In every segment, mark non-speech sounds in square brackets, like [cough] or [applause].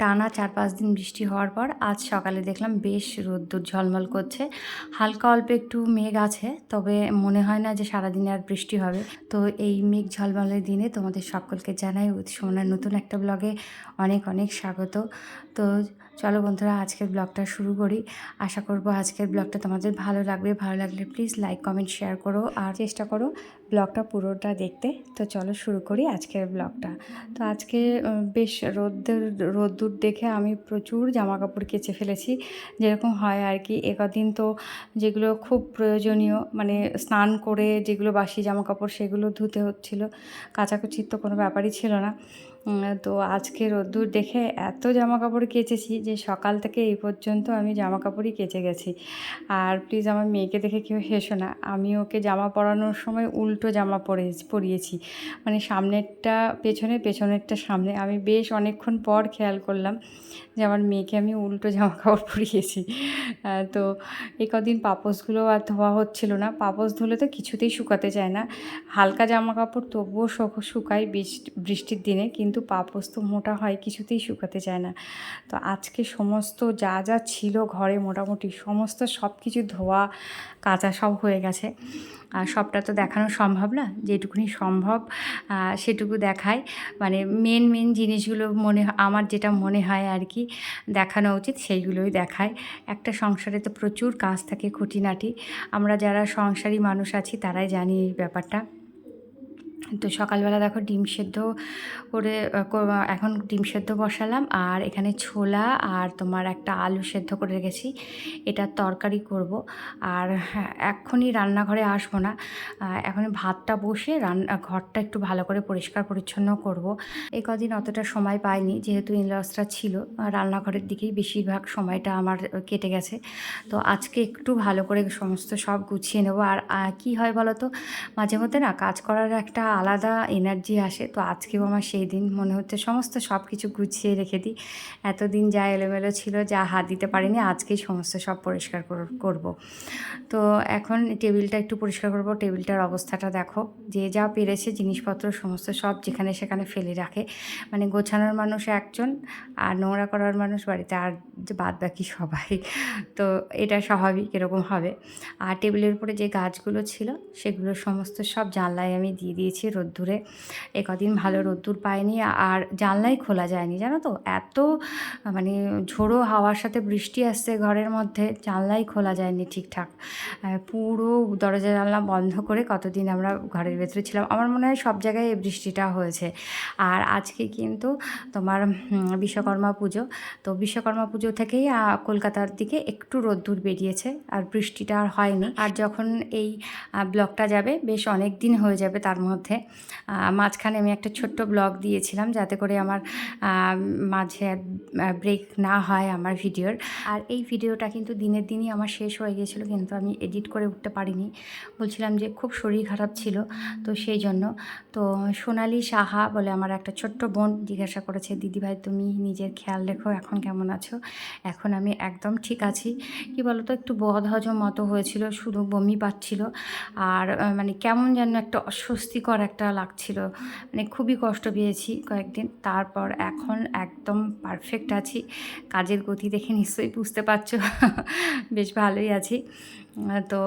টানা চার পাঁচ দিন বৃষ্টি হওয়ার পর আজ সকালে দেখলাম বেশ রোদ্দুর ঝলমল করছে। হালকা অল্প একটু মেঘ আছে, তবে মনে হয় না যে সারাদিনে আর বৃষ্টি হবে। তো এই মেঘ ঝলমলের দিনে তোমাদের সকলকে জানাই সোনার নতুন একটা ব্লগে অনেক অনেক স্বাগত। তো চলো বন্ধুরা, আজকের ব্লগটা শুরু করি। আশা করব আজকের ব্লগটা তোমাদের ভালো লাগবে। ভালো লাগলে প্লিজ লাইক কমেন্ট শেয়ার করো আর চেষ্টা করো ব্লগটা পুরোটা দেখতে। তো চলো শুরু করি আজকের ব্লগটা। তো আজকে বেশ রোদ্দের, রোদ্দুর দেখে আমি প্রচুর জামা কাপড় কেচে ফেলেছি। যেরকম হয় আর কি একদিন তো যেগুলো খুব প্রয়োজনীয় মানে স্নান করে যেগুলো বাসি জামা কাপড় সেগুলো ধুতে হচ্ছিল। কাচাকুচির তো কোনো ব্যাপারই ছিল না। তো আজকে রোদ্দুর দেখে এত জামা কাপড় কেচেছি যে সকাল থেকে এই পর্যন্ত আমি জামা কাপড়ই কেচে গেছি। আর প্লিজ আমার মেয়েকে দেখে কেউ হেসো না। আমি ওকে জামা পরানোর সময় উল্টো জামা পরে, পরিয়েছি। মানে সামনেরটা, পেছনে, পেছনেরটা সামনে। আমি বেশ অনেকক্ষণ পর খেয়াল করলাম যে আমার মেয়েকে আমি উল্টো জামা কাপড় পরিয়েছি তো এই কদিন পাপোসগুলো আর ধোয়া হচ্ছিল না। পাপোস ধুলে তো কিছুতেই শুকাতে চায় না। হালকা জামা কাপড় তবুও শুকায় বৃষ্টি বৃষ্টির দিনে, কিন্তু পাপোস তো মোটা হয়, কিছুতেই শুকাতে চায় না। তো আজকে সমস্ত যা যা ছিল ঘরে মোটামুটি, সমস্ত সব কিছু ধোয়া, কাচা সব হয়ে গেছে। আর সবটা তো দেখানো সম্ভব না, যেটুকুনি সম্ভব সেটুকু দেখায়। মানে মেন মেন জিনিসগুলো মনে, আমার যেটা মনে হয় আর কি দেখানো উচিত, সেইগুলোই দেখায়। একটা সংসারে তো প্রচুর কাজ থাকে, খুঁটিনাটি। আমরা যারা সংসারী মানুষ আছি, তারাই জানি এই ব্যাপারটা। তো সকালবেলা দেখো ডিম সেদ্ধ করে এখন ডিম সেদ্ধ বসালাম। আর এখানে ছোলা আর তোমার একটা আলু সেদ্ধ করে রেখেছি। এটা তরকারি করব। আর এক্ষুনি রান্নাঘরে আসব না। এখন ভাতটা বসে রান্না ঘরটা একটু ভালো করে পরিষ্কার পরিচ্ছন্ন করব। এই কদিন অতটা সময় পাইনি, যেহেতু ইনলসরা ছিল। রান্নাঘরের দিকেই বেশিরভাগ সময়টা আমার কেটে গেছে। তো আজকে একটু ভালো করে সমস্ত সব গুছিয়ে নেব। আর কি হয় বলো তো মাঝে মধ্যে না কাজ করার একটা আলাদা এনার্জি আসে, তো আজকেও আমার সেই দিন মনে হচ্ছে সমস্ত সব কিছু গুছিয়ে রেখে দিই। এতদিন যা এলোমেলো ছিল, যা হাত দিতে পারিনি, আজকেই সমস্ত সব পরিষ্কার কর- করব। তো এখন টেবিলটা একটু পরিষ্কার করব, টেবিলটার অবস্থাটা দেখো। যে যা পেরেছে জিনিসপত্র, সমস্ত সব যেখানে সেখানে ফেলে রাখে। মানে গোছানোর মানুষ একজন, আর নোংরা করার মানুষ বাড়িতে, আর যে বাদ বাকি সবাই। তো এটা স্বাভাবিক, এরকম হবে। আর টেবিলের উপরে যে গাছগুলো ছিল, সেগুলো সমস্ত সব জানলায় আমি দিয়ে দিয়েছি। রোদ্দুরে। এ কদিন ভালো রোদ্দুর পায়নি আর জানলাই খোলা যায়নি জানো তো? এত মানে ঝোড়ো হাওয়ার সাথে বৃষ্টি আসছে ঘরের মধ্যে জানলাই খোলা যায়নি ঠিকঠাক। পুরো দরজা জানলা বন্ধ করে কতদিন আমরা ঘরের ভেতরে ছিলাম আমার মনে হয় সব জায়গায় এই বৃষ্টিটা হয়েছে। আর আজকে কিন্তু তোমার বিশ্বকর্মা পুজো তো বিশ্বকর্মা পুজো থেকেই কলকাতার দিকে একটু রোদ্দুর বেরিয়েছে আর বৃষ্টিটা আর হয়নি। আর যখন এই আহ, ব্লগটা যাবে বেশ অনেক দিন হয়ে যাবে তার মধ্যে। আহ, মাঝখানে আমি একটা ছোট্ট ব্লগ দিয়েছিলাম যাতে করে আমার মাঝে ব্রেক না হয় আমার ভিডিওর। আর এই ভিডিওটা কিন্তু দিনের দিনই আমার শেষ হয়ে গিয়েছিল কিন্তু আমি এডিট করে উঠতে পারিনি। বলছিলাম যে খুব শরীর খারাপ ছিল তো সেই জন্য। তো সোনালি সাহা বলে আমার একটা ছোট্ট বোন জিজ্ঞাসা করেছে দিদিভাই তুমি নিজের খেয়াল রেখো এখন কেমন আছো? এখন আমি একদম ঠিক আছি। কি বলতো একটু বদ হজম মতো হয়েছিল শুধু বমি পাচ্ছিল। আর মানে কেমন যেন একটা অস্বস্তিকর একটা লাগছিল। মানে খুবই কষ্ট পেয়েছি কয়েকদিন। তারপর এখন একদম পারফেক্ট আছি। কাজের গতি দেখে নিশ্চয়ই বুঝতে পারছ। বেশ ভালোই আছি। তো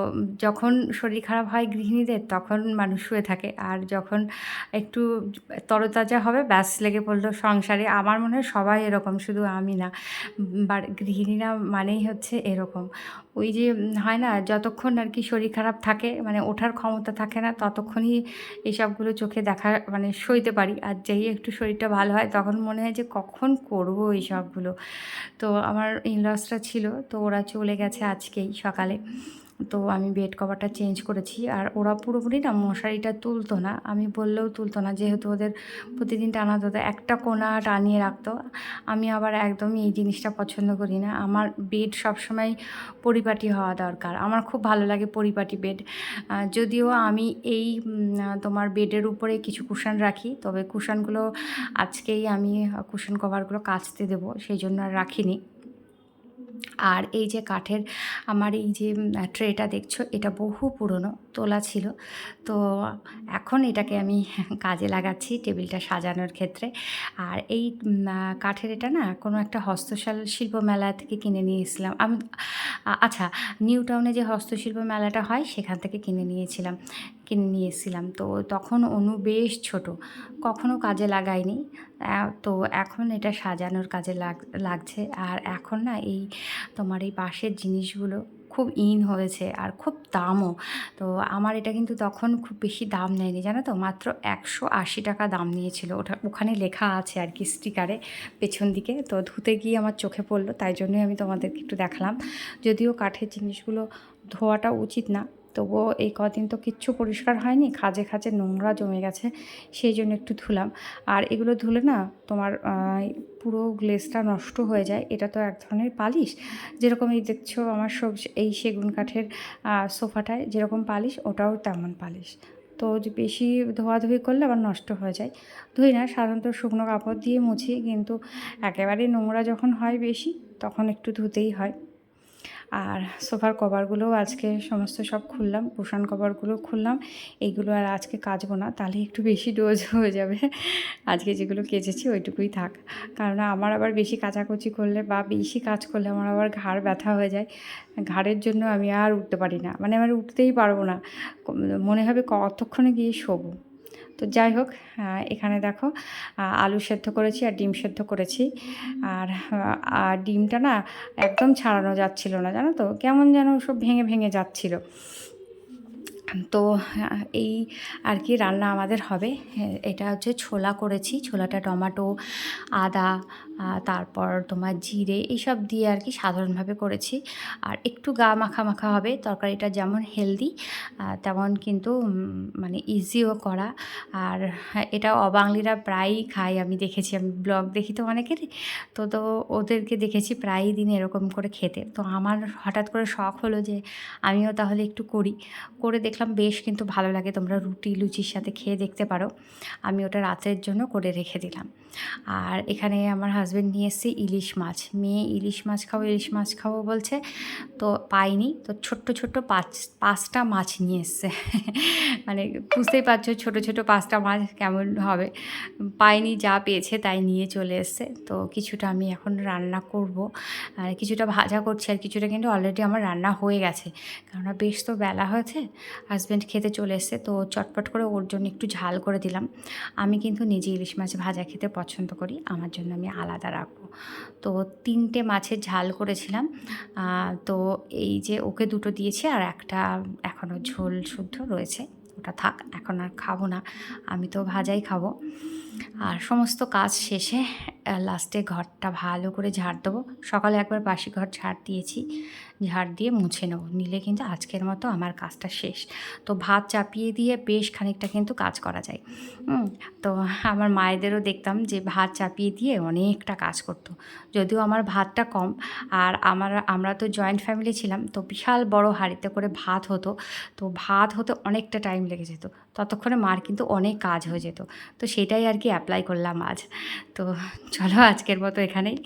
যখন শরীর খারাপ হয় গৃহিণীদের, তখন মানুষ শুয়ে থাকে। আর যখন একটু তরতাজা হবে, ব্যাস লেগে পড়ল সংসারে। আমার মনে হয় সবাই এরকম, শুধু আমি না। গৃহিণীরা মানেই হচ্ছে এরকম। ওই যে হয় না, যতক্ষণ আর কি শরীর খারাপ থাকে মানে ওঠার ক্ষমতা থাকে না, ততক্ষণই এইসবগুলো চোখে দেখা মানে সইতে পারি। আর যেই একটু শরীরটা ভালো হয়, তখন মনে হয় যে কখন করব এই সবগুলো তো আমার ইনলসরা ছিল, তো ওরা চলে গেছে আজকেই সকালে। তো আমি বেড কভারটা চেঞ্জ করেছি। আর ওরা পুরোপুরি না মশারিটা তুলতো না। আমি বললেও তুলতো না, যেহেতু ওদের প্রতিদিন টানাতে হতো একটা কোনা টানিয়ে রাখতো। আমি আবার একদমই এই জিনিসটা পছন্দ করি না। আমার বেড সবসময় পরিপাটি হওয়া দরকার। আমার খুব ভালো লাগে পরিপাটি বেড যদিও আমি এই তোমার বেডের উপরে কিছু কুশন রাখি, তবে কুশনগুলো আজকেই আমি কুশন কভারগুলো কাচতে দেবো, সেই জন্য আর রাখিনি। আর এই যে কাঠের আমার এই যে ট্রেটা দেখছ, এটা বহু পুরনো, তোলা ছিল। তো এখন এটাকে আমি [laughs] কাজে লাগাচ্ছি টেবিলটা সাজানোর ক্ষেত্রে। আর এই কাঠের এটা না, কোনো একটা হস্তশাল শিল্প মেলা থেকে কিনে নিয়ে এসেছিলাম। আমি আচ্ছা নিউ টাউনে যে হস্তশিল্প মেলাটা হয়, সেখান থেকে কিনে নিয়েছিলাম। কিনে নিয়ে এসেছিলাম তো তখন অনু বেশ ছোট, কখনো কাজে লাগাইনি তো এখন এটা সাজানোর কাজে লাগ, লাগছে। আর এখন না এই তোমার এই বাঁশের জিনিসগুলো খুব ইন হয়েছে আর খুব দামও। তো আমার এটা কিন্তু তখন খুব বেশি দাম নেয়নি, জানো তো? মাত্র একশো আশি টাকা দাম নিয়েছিল। ওটা ওখানে লেখা আছে আর কি স্টিকারে পেছন দিকে। তো ধুতে গিয়ে আমার চোখে পড়ল, তাই জন্যই আমি তোমাদেরকে একটু দেখালাম। যদিও কাঠের জিনিসগুলো ধোয়াটা উচিত না। তবুও এই কদিন তো কিচ্ছু পরিষ্কার হয়নি, খাজে খাজে নোংরা জমে গেছে, সেই জন্য একটু ধুলাম। আর এগুলো ধুলে না তোমার পুরো গ্লেসটা নষ্ট হয়ে যায়। এটা তো এক ধরনের পালিশ। যেরকম এই দেখছ আমার সব এই সেগুন কাঠের সোফাটায় যেরকম পালিশ, ওটাও তেমন পালিশ। তো বেশি ধোয়াধুয়ি করলে আবার নষ্ট হয়ে যায়। ধুই না, সাধারণত শুকনো কাপড় দিয়ে মুছি, কিন্তু একেবারে নোংরা যখন হয় বেশি, তখন একটু ধুতেই হয়। আর সোফার কভারগুলোও আজকে সমস্ত সব খুললাম, কুশন কভারগুলো খুললাম। এইগুলো আর আজকে কাচবো না, তাহলে একটু বেশি ডোজ হয়ে যাবে। আজকে যেগুলো কেচেছি ওইটুকুই থাক। কারণ আমার আবার বেশি কাচাকুচি করলে বা বেশি কাজ করলে আমার আবার ঘাড় ব্যথা হয়ে যায়। ঘাড়ের জন্য আমি আর উঠতে পারি না মানে আমার উঠতেই পারব না। মনে হবে কতক্ষণে গিয়ে শোবো। তো যাই হোক এখানে দেখো আলু সেদ্ধ করেছি আর ডিম সেদ্ধ করেছি। আর আর ডিমটা না একদম ছাড়ানো যাচ্ছিল না, জানো তো? কেমন যেন সব ভেঙে ভেঙে যাচ্ছিল। তো এই আর কি রান্না আমাদের হবে। এটা হচ্ছে ছোলা করেছি। ছোলাটা টমাটো, আদা তারপর তোমার জিরে এইসব দিয়ে আর কি সাধারণভাবে করেছি। আর একটু গা মাখা মাখা হবে, তরকারিটা যেমন হেলদি তেমন কিন্তু মানে ইজিও করা। আর এটা অবাঙালিরা প্রায়ই খায়, আমি দেখেছি, আমি ব্লগ দেখি তো অনেকেরই। তো তো ওদেরকে দেখেছি প্রায়ই দিন এরকম করে খেতে। তো আমার হঠাৎ করে শখ হলো যে আমিও তাহলে একটু করি। করে দেখলাম বেশ কিন্তু ভালো লাগে, তোমরা রুটি, লুচির সাথে খেয়ে দেখতে পারো। আমি ওটা রাতের জন্য করে রেখে দিলাম। আর এখানে আমার হাজব্যান্ড নিয়ে এসেছে, ইলিশ মাছ। মেয়ে ইলিশ মাছ খাব, ইলিশ মাছ খাব বলছে, তো পাইনি, তো ছোট্ট ছোট্ট পাঁচ, পাঁচটা মাছ নিয়ে এসছে। [laughs] মানে বুঝতেই পারছ, ছোট ছোট পাঁচটা মাছ কেমন হবে। পাইনি, যা পেয়েছে তাই নিয়ে চলে এসছে। তো কিছুটা আমি এখন রান্না করব। আর কিছুটা ভাজা করছি, আর কিছুটা কিন্তু অলরেডি আমার রান্না হয়ে গেছে। কেননা বেশ তো বেলা হয়েছে হাজব্যান্ড খেতে চলে এসছে, তো চটপট করে ওর জন্য একটু ঝাল করে দিলাম। আমি কিন্তু নিজে ইলিশ মাছ ভাজা খেতে পছন্দ করি, আমার জন্য আমি আলাদা রাখব। তো তিনটে মাছের ঝাল করেছিলাম। তো এই যে ওকে দুটো দিয়েছি আর একটা এখনও ঝোল শুদ্ধ রয়েছে। ওটা থাক, এখন আর খাব না। আমি তো ভাজাই খাব। আর সমস্ত কাজ শেষে লাস্টে ঘরটা ভালো করে ঝাড় দেবো। সকালে একবার বাসি ঘর ঝাড় দিয়েছি, ঝাড় দিয়ে মুছে নেব। নিলে কিন্তু আজকের মতো আমার কাজটা শেষ। তো ভাত চাপিয়ে দিয়ে বেশ খানিকটা কিন্তু কাজ করা যায়। তো আমার মায়েদেরও দেখতাম যে ভাত চাপিয়ে দিয়ে অনেকটা কাজ করতো। যদিও আমার ভাতটা কম, আর আমার, আমরা তো জয়েন্ট ফ্যামিলি ছিলাম, তো বিশাল বড় হাঁড়িতে করে ভাত হতো। তো ভাত হতে অনেকটা টাইম লেগে যেত। ততক্ষণে মার কিন্তু অনেক কাজ হয়ে যেত। তো সেটাই আর কি অ্যাপ্লাই করলাম আজ। তো চলো আজকের মতো এখানেই।